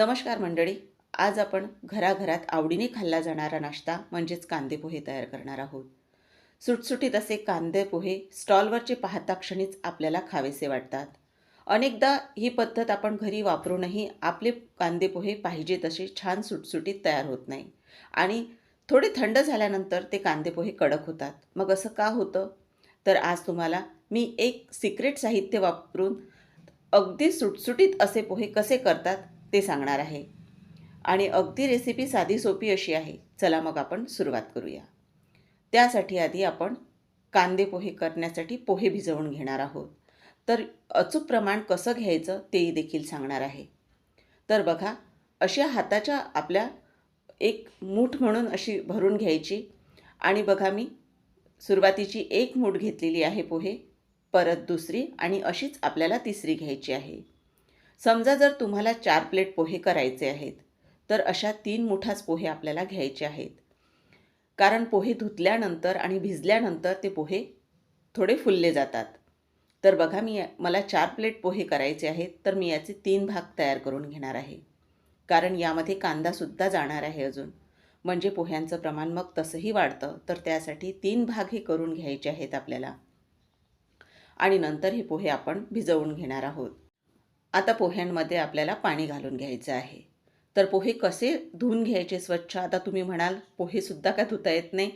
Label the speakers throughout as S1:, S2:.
S1: नमस्कार मंडळी आज आपण घराघरात आवडीने खाल्ला जाणारा नाश्ता म्हणजेच कांदे पोहे तयार करणार आहोत. सुटसुटीत असे कांदे पोहे स्टॉलवरचे पाहता क्षणीच आपल्याला खावेसे वाटतात. अनेकदा ही पद्धत आपण घरी वापरूनही आपले कांदे पोहे पाहिजे तसे छान सुटसुटीत तयार होत नाही आणि थोडे थंड झाल्यानंतर ते कांदे पोहे कडक होतात. मग असं का होतं? तर आज तुम्हाला मी एक सिक्रेट साहित्य वापरून अगदी सुटसुटीत असे पोहे कसे करतात ते सांगणार आहे. आणि अगदी रेसिपी साधी सोपी अशी आहे. चला मग आपण सुरुवात करूया. त्यासाठी आधी आपण कांदे पोहे करण्यासाठी पोहे भिजवून घेणार आहोत. तर अचूक प्रमाण कसं घ्यायचं तेही देखील सांगणार आहे. तर बघा अशा हाताच्या आपल्या एक मूठ म्हणून अशी भरून घ्यायची. आणि बघा मी सुरुवातीची एक मूठ घेतलेली आहे पोहे. परत दुसरी आणि अशीच आपल्याला तिसरी घ्यायची आहे. समजा जर तुम्हाला चार प्लेट पोहे करायचे आहेत तर अशा तीन मुठाच पोहे आपल्याला घ्यायचे आहेत. कारण पोहे धुतल्यानंतर आणि भिजल्यानंतर ते पोहे थोडे फुलले जातात. तर बघा मी मला चार प्लेट पोहे करायचे आहेत तर मी याचे तीन भाग तयार करून घेणार आहे. कारण यामध्ये कांदासुद्धा जाणार आहे अजून. म्हणजे पोह्यांचं प्रमाण मग तसंही वाढतं तर त्यासाठी तीन भाग हे करून घ्यायचे आहेत आपल्याला. आणि नंतर हे पोहे आपण भिजवून घेणार आहोत. आता पोह्यांमध्ये आपल्याला पाणी घालून घ्यायचं आहे. तर पोहे कसे धुवून घ्यायचे स्वच्छ? आता तुम्ही म्हणाल पोहेसुद्धा का धुता येत नाही?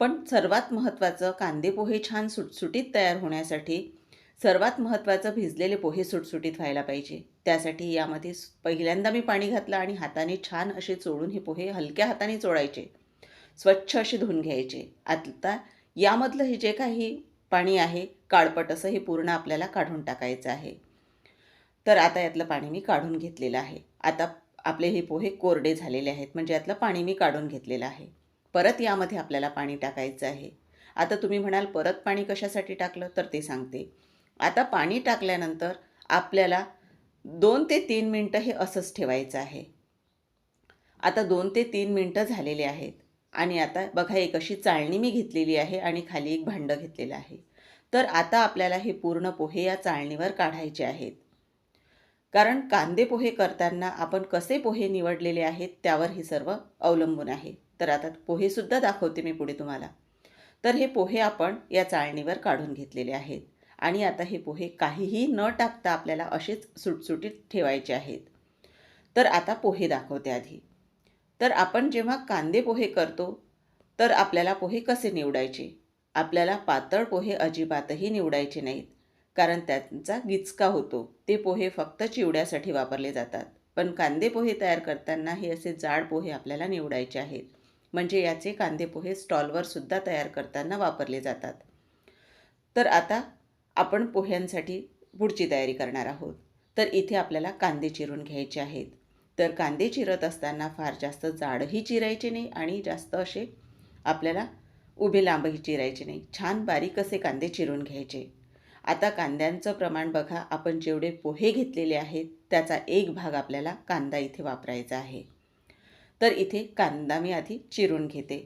S1: पण सर्वात महत्त्वाचं कांदे पोहे छान सुटसुटीत तयार होण्यासाठी सर्वात महत्त्वाचं भिजलेले पोहे सुटसुटीत व्हायला पाहिजे. त्यासाठी यामध्ये पहिल्यांदा मी पाणी घातलं आणि हाताने छान असे चोळून हे पोहे हलक्या हाताने चोळायचे. स्वच्छ असे धुवून घ्यायचे. आता यामधलं हे जे काही पाणी आहे काळपट असं हे पूर्ण आपल्याला काढून टाकायचं आहे. तर आता यातलं पाणी मी काढून घेतलेलं आहे. आता आपले हे पोहे कोरडे झालेले आहेत म्हणजे यातलं पाणी मी काढून घेतलेलं आहे. परत यामध्ये आपल्याला पाणी टाकायचं आहे. आता तुम्ही म्हणाल परत पाणी कशासाठी टाकलं? तर ते सांगते. आता पाणी टाकल्यानंतर आपल्याला दोन ते तीन मिनटं हे असंच ठेवायचं आहे. आता दोन ते तीन मिनटं झालेले आहेत आणि आता बघा एक अशी चाळणी मी घेतलेली आहे आणि खाली एक भांडं घेतलेलं आहे. तर आता आपल्याला हे पूर्ण पोहे या चाळणीवर काढायचे आहेत. कारण कांदे पोहे करताना आपण कसे पोहे निवडलेले आहेत त्यावर हे सर्व अवलंबून आहे. तर आता पोहेसुद्धा दाखवते मी पुढे तुम्हाला. तर हे पोहे आपण या चाळणीवर काढून घेतलेले आहेत. आणि आता हे पोहे काहीही न टाकता आपल्याला असेच सुटसुटीत ठेवायचे आहेत. तर आता पोहे दाखवते आधी. तर आपण जेव्हा कांदे पोहे करतो तर आपल्याला पोहे कसे निवडायचे? आपल्याला पातळ पोहे अजिबातही निवडायचे नाहीत. कारण त्यांचा गिचका होतो. ते पोहे फक्त चिवड्यासाठी वापरले जातात. पण कांदे पोहे तयार करताना हे असे जाड पोहे आपल्याला निवडायचे आहेत. म्हणजे याचे कांदे पोहे स्टॉलवर सुद्धा तयार करताना वापरले जातात. तर आता आपण पोह्यांसाठी पुढची तयारी करणार आहोत. तर इथे आपल्याला कांदे चिरून घ्यायचे आहेत. तर कांदे चिरत असताना फार जास्त जाडही चिरायचे नाही आणि जास्त असे आपल्याला उभे लांबही चिरायचे नाही. छान बारीक असे कांदे चिरून घ्यायचे. आता कांद्यांचं प्रमाण बघा आपण जेवढे पोहे घेतलेले आहेत त्याचा एक भाग आपल्याला कांदा इथे वापरायचा आहे. तर इथे कांदा मी आधी चिरून घेते.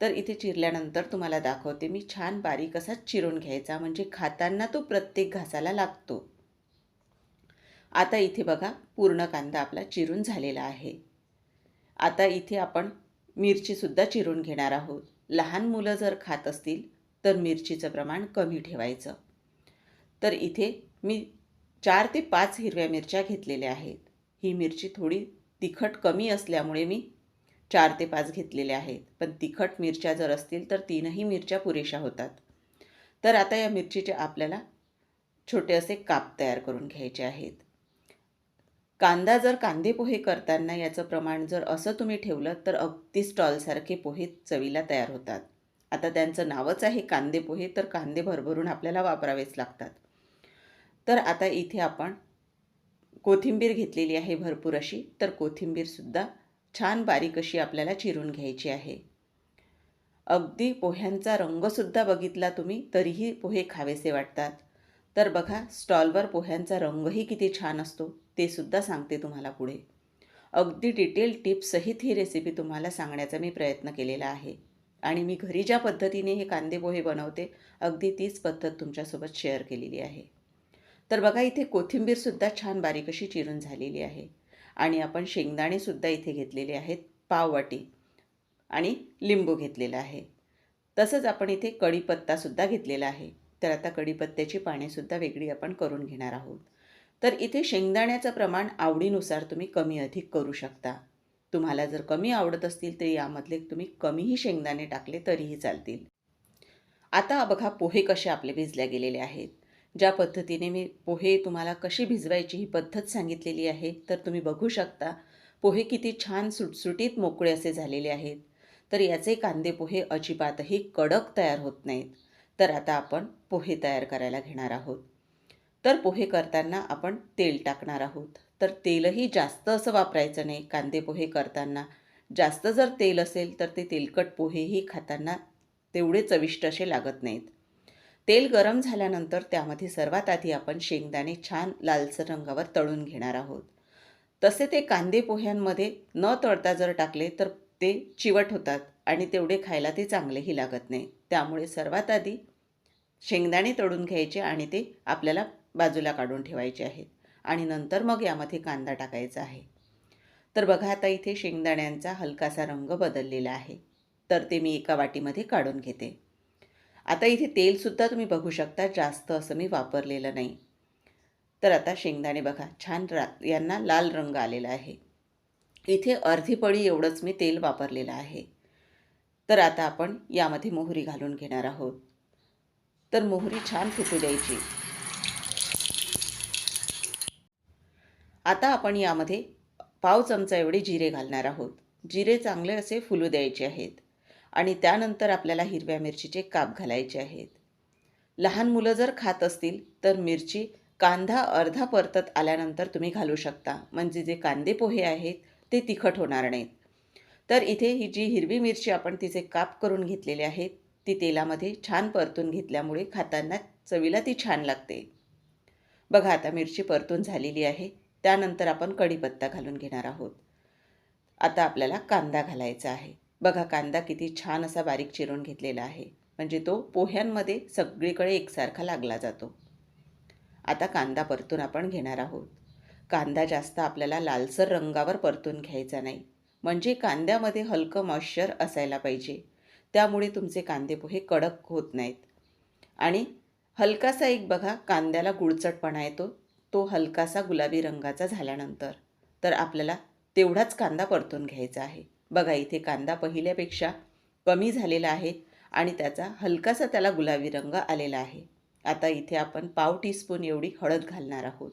S1: तर इथे चिरल्यानंतर तुम्हाला दाखवते मी छान बारीक असा चिरून घ्यायचा म्हणजे खाताना तो प्रत्येक घासाला लागतो. आता इथे बघा पूर्ण कांदा आपला चिरून झालेला आहे. आता इथे आपण मिरचीसुद्धा चिरून घेणार आहोत. लहान मुलं जर खात असतील तर मिरचीचं प्रमाण कमी ठेवायचं. तर इथे मी चार ते पाच हिरव्या मिरच्या घेतलेल्या आहेत. ही मिरची थोडी तिखट कमी असल्यामुळे मी चार ते पाच घेतलेल्या आहेत. पण तिखट मिरच्या जर असतील तर तीनही मिरच्या पुरेशा होतात. तर आता या मिरचीचे आपल्याला छोटे असे काप तयार करून घ्यायचे आहेत. कांदा जर कांदे पोहे करताना याचं प्रमाण जर असं तुम्ही ठेवलं तर अगदी स्टॉलसारखे पोहे चवीला तयार होतात. आता त्यांचं नावच आहे कांदे पोहे तर कांदे भरभरून आपल्याला वापरावेच लागतात. तर आता इथे आपण कोथिंबीर घेतलेली आहे भरपूर अशी. तर कोथिंबीरसुद्धा छान बारीक अशी आपल्याला चिरून घ्यायची आहे. अगदी पोह्यांचा रंगसुद्धा बघितला तुम्ही तरीही पोहे खावेसे वाटतात. तर बघा स्टॉलवर पोह्यांचा रंगही किती छान असतो ते सुद्धा सांगते तुम्हाला पुढे. अगदी डिटेल टिप्ससहित ही रेसिपी तुम्हाला सांगण्याचा मी प्रयत्न केलेला आहे. आणि मी घरी ज्या पद्धतीने हे कांदे पोहे बनवते अगदी तीच पद्धत तुमच्यासोबत शेअर केलेली आहे. तर बघा इथे कोथिंबीरसुद्धा छान बारीक अशी चिरून झालेली आहे. आणि आपण शेंगदाणेसुद्धा इथे घेतलेले आहेत पाववाटी आणि लिंबू घेतलेला आहे. तसंच आपण इथे कढीपत्तासुद्धा घेतलेला आहे. तर आता कढीपत्त्याची पानेसुद्धा वेगळी आपण करून घेणार आहोत. तर इथे शेंगदाण्याचं प्रमाण आवडीनुसार तुम्ही कमी अधिक करू शकता. तुम्हाला जर कमी आवडत असतील तर यामधले तुम्ही कमीही शेंगदाणे टाकले तरीही चालतील. आता बघा पोहे कसे आपले भिजल्या गेलेले आहेत. ज्या पद्धतीने मी पोहे तुम्हाला कशी भिजवायची ही पद्धत सांगितलेली आहे तर तुम्ही बघू शकता. पोहे किती छान सुटसुटीत मोकळे असे झालेले आहेत. तर याचे कांदे पोहे अजिबातही कडक तयार होत नाहीत. तर आता आपण पोहे तयार करायला घेणार आहोत. तर पोहे करताना आपण तेल टाकणार आहोत. तर तेलही जास्त असं वापरायचं नाही. कांदे पोहे करताना जास्त जर तेल असेल तर ते तेलकट पोहेही खाताना तेवढे चविष्ट असे लागत नाहीत. तेल गरम झाल्यानंतर त्यामध्ये सर्वात आधी आपण शेंगदाणे छान लालसर रंगावर तळून घेणार आहोत. तसे ते कांदे पोह्यांमध्ये न तळता जर टाकले तर ते चिवट होतात आणि तेवढे खायला ते चांगलेही लागत नाही. त्यामुळे सर्वात आधी शेंगदाणे तळून घ्यायचे आणि ते आपल्याला बाजूला काढून ठेवायचे आहेत आणि नंतर मग यामध्ये कांदा टाकायचा आहे. तर बघा आता इथे शेंगदाण्यांचा हलकासा रंग बदललेला आहे. तर ते मी एका वाटीमध्ये काढून घेते. आता इथे तेलसुद्धा तुम्ही बघू शकता जास्त असं मी वापरलेलं नाही. तर आता शेंगदाणे बघा छान रा यांना लाल रंग आलेला आहे. इथे अर्धी पळी एवढंच मी तेल वापरलेलं आहे. तर आता आपण यामध्ये मोहरी घालून घेणार आहोत. तर मोहरी छान फुटू द्यायची. आता आपण यामध्ये पाव चमचा एवढे जिरे घालणार आहोत. जिरे चांगले असे फुलू द्यायचे आहेत. आणि त्यानंतर आपल्याला हिरव्या मिरचीचे काप घालायचे आहेत. लहान मुलं जर खात असतील तर मिरची कांदा अर्धा परतत आल्यानंतर तुम्ही घालू शकता. म्हणजे जे कांदे पोहे आहेत ते तिखट होणार नाहीत. तर इथे ही जी हिरवी मिरची आपण तिचे काप करून घेतलेले आहेत ती तेलामध्ये छान परतून घेतल्यामुळे खाताना चवीला ती छान लागते. बघा आता मिरची परतून झालेली आहे. त्यानंतर आपण कढीपत्ता घालून घेणार आहोत. आता आपल्याला कांदा घालायचा आहे. बघा कांदा किती छान असा बारीक चिरून घेतलेला आहे. म्हणजे तो पोह्यांमध्ये सगळीकडे एकसारखा लागला जातो. आता कांदा परतून आपण घेणार आहोत. कांदा जास्त आपल्याला लालसर रंगावर परतून घ्यायचा नाही. म्हणजे कांद्यामध्ये हलकं मॉइश्चर असायला पाहिजे. त्यामुळे तुमचे कांदे पोहे कडक होत नाहीत. आणि हलकासा एक बघा कांद्याला गुळचटपणा येतो. तो हलकासा गुलाबी रंगाचा झाल्यानंतर. तर आपल्याला तेवढाच कांदा परतून घ्यायचा आहे. बघा इथे कांदा पहिल्यापेक्षा कमी झालेला आहे आणि त्याचा हलकासा त्याला गुलाबी रंग आलेला आहे. आता इथे आपण पाव टीस्पून एवढी हळद घालणार आहोत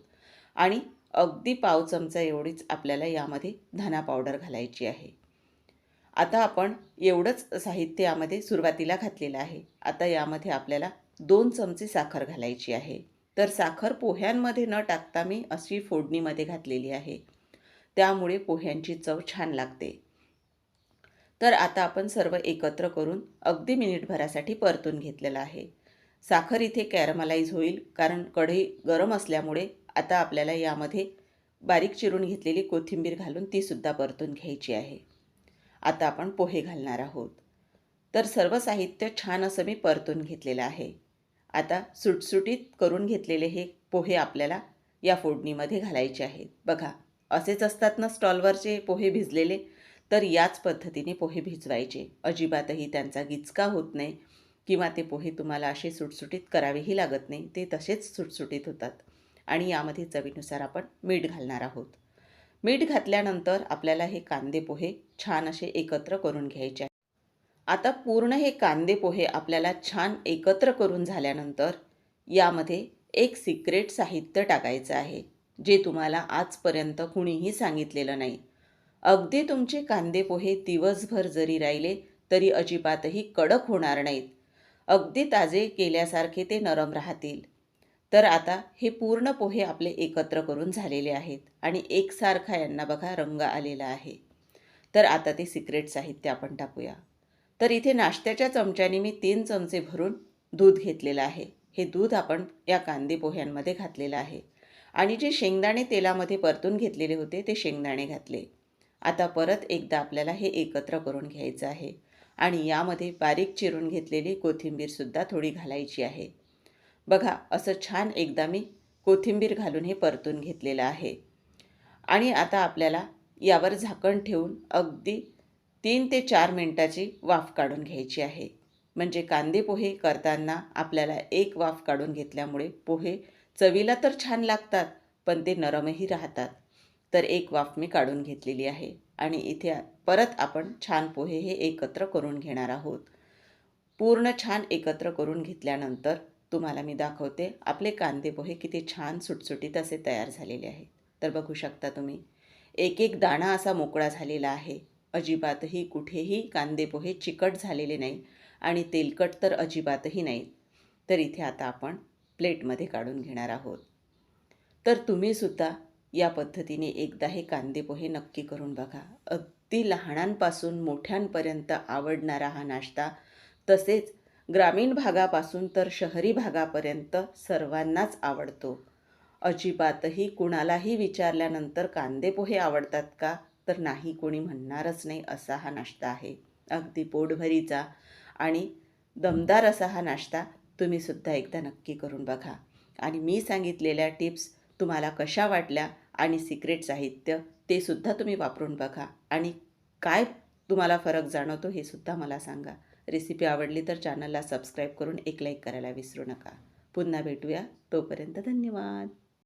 S1: आणि अगदी पाव चमचा एवढीच आपल्याला यामध्ये धना पावडर घालायची आहे. आता आपण एवढंच साहित्य यामध्ये सुरुवातीला घातलेलं आहे. आता यामध्ये आपल्याला दोन चमचे साखर घालायची आहे. तर साखर पोह्यांमध्ये न टाकता मी अशी फोडणीमध्ये घातलेली आहे. त्यामुळे पोह्यांची चव छान लागते. तर आता आपण सर्व एकत्र करून अगदी मिनिटभरासाठी परतून घेतलेलं आहे. साखर इथे कॅरमलाईज होईल कारण कढई गरम असल्यामुळे आता आपल्याला यामध्ये बारीक चिरून घेतलेली कोथिंबीर घालून तीसुद्धा परतून घ्यायची आहे. आता आपण पोहे घालणार आहोत. तर सर्व साहित्य छान असं मी परतून घेतलेलं आहे. आता सुटसुटीत करून घेतलेले हे पोहे आपल्याला या फोडणीमध्ये घालायचे आहेत. बघा असेच असतात ना स्टॉलवरचे पोहे भिजलेले? तर याच पद्धतीने पोहे भिजवायचे. अजिबातही त्यांचा गिचका होत नाही किंवा ते पोहे तुम्हाला असे सुटसुटीत करावेही लागत नाही ते तसेच सुटसुटीत होतात. आणि यामध्ये चवीनुसार आपण मीठ घालणार आहोत. मीठ घातल्यानंतर आपल्याला हे कांदे पोहे छान असे एकत्र करून घ्यायचे आता पूर्ण हे कांदे पोहे आपल्याला छान एकत्र करून झाल्यानंतर यामध्ये एक सिक्रेट साहित्य टाकायचं आहे जे तुम्हाला आजपर्यंत कुणीही सांगितलेलं नाही. अगदी तुमचे कांदे पोहे दिवसभर जरी राहिले तरी अजिबातही कडक होणार नाहीत. अगदी ताजे केल्यासारखे ते नरम राहतील. तर आता हे पूर्ण पोहे आपले एकत्र करून झालेले आहेत आणि एकसारखा यांना बघा रंग आलेला आहे. तर आता ते सिक्रेट साहित्य आपण टाकूया. तर इथे नाश्त्याच्या चमच्याने मी तीन चमचे भरून दूध घेतलेलं आहे. हे दूध आपण या कांदे पोह्यांमध्ये घातलेलं आहे. आणि जे शेंगदाणे तेलामध्ये परतून घेतलेले होते ते शेंगदाणे घातले. आता परत एकदा आपल्याला हे एकत्र करून घ्यायचं आहे. आणि यामध्ये बारीक चिरून घेतलेली कोथिंबीरसुद्धा थोडी घालायची आहे. बघा असं छान एकदा मी कोथिंबीर घालून हे परतून घेतलेलं आहे. आणि आता आपल्याला यावर झाकण ठेवून अगदी तीन ते चार मिनटाची वाफ काढून घ्यायची आहे. म्हणजे कांदे पोहे करताना आपल्याला एक वाफ काढून घेतल्यामुळे पोहे चवीला तर छान लागतात पण ते नरमही राहतात. तर एक वाफ मी काढून घेतलेली आहे. आणि इथे परत आपण छान पोहे हे एकत्र करून घेणार आहोत. पूर्ण छान एकत्र करून घेतल्यानंतर तुम्हाला मी दाखवते आपले कांदे पोहे किती छान सुटसुटीत असे तयार झालेले आहेत. तर बघू शकता तुम्ही एक एक दाणा असा मोकळा झालेला आहे. अजिबातही कुठेही कांदे पोहे चिकट झालेले नाही आणि तेलकट तर अजिबातही नाही तर इथे आता आपण प्लेटमध्ये काढून घेणार आहोत. तर तुम्हीसुद्धा या पद्धतीने एकदा हे कांदे पोहे नक्की करून बघा. अगदी लहानांपासून मोठ्यांपर्यंत आवडणारा हा नाश्ता. तसेच ग्रामीण भागापासून तर शहरी भागापर्यंत सर्वांनाच आवडतो. अजिबातही कुणालाही विचारल्यानंतर कांदे पोहे आवडतात का? तर नाही कोणी म्हणणारच नाही असा हा नाश्ता आहे. अगदी पोटभरीचा आणि दमदार असा हा नाश्ता तुम्हीसुद्धा एकदा नक्की करून बघा. आणि मी सांगितलेल्या टिप्स तुम्हाला कशा वाटल्या? आणि सिक्रेट साहित्य ते सुद्धा तुम्ही वापरून बघा. आणि काय तुम्हाला फरक जाणवतो हे सुद्धा मला सांगा. रेसिपी आवडली तर चॅनलला सबस्क्राईब करून एक लाईक करायला विसरू नका. पुन्हा भेटूया. तोपर्यंत धन्यवाद.